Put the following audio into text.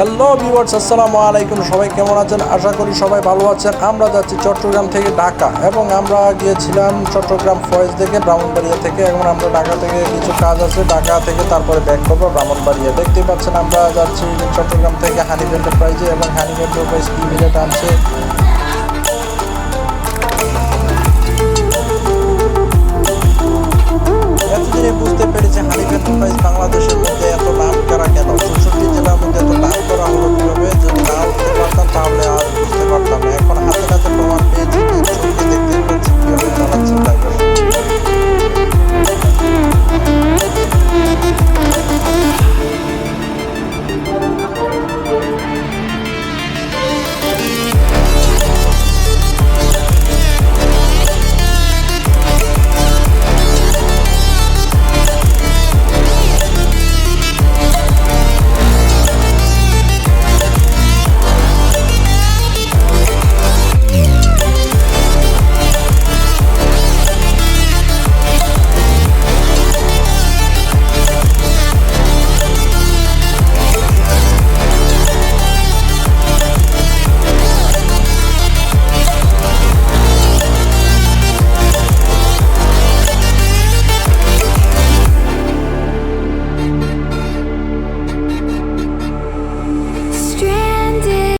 Hello viewers আসসালামু আলাইকুম সবাই কেমন আছেন? আশা করি সবাই ভালো আছেন। আমরা যাচ্ছি চট্টগ্রাম থেকে ঢাকা এবং আমরা গিয়েছিলাম চট্টগ্রাম ফয়েজ থেকে ব্রাহ্মণবাড়িয়া থেকে। এখন আমরা ঢাকা থেকে কিছু কাজ আছে। ঢাকা থেকে তারপরে ব্যাক করব ব্রাহ্মণবাড়িয়া। দেখতে পাচ্ছেন, আমরা যাচ্ছি চট্টগ্রাম থেকে হানিফ এন্টারপ্রাইজে এবং হানিফ এন্টারপ্রাইজ কি মিলে আনছে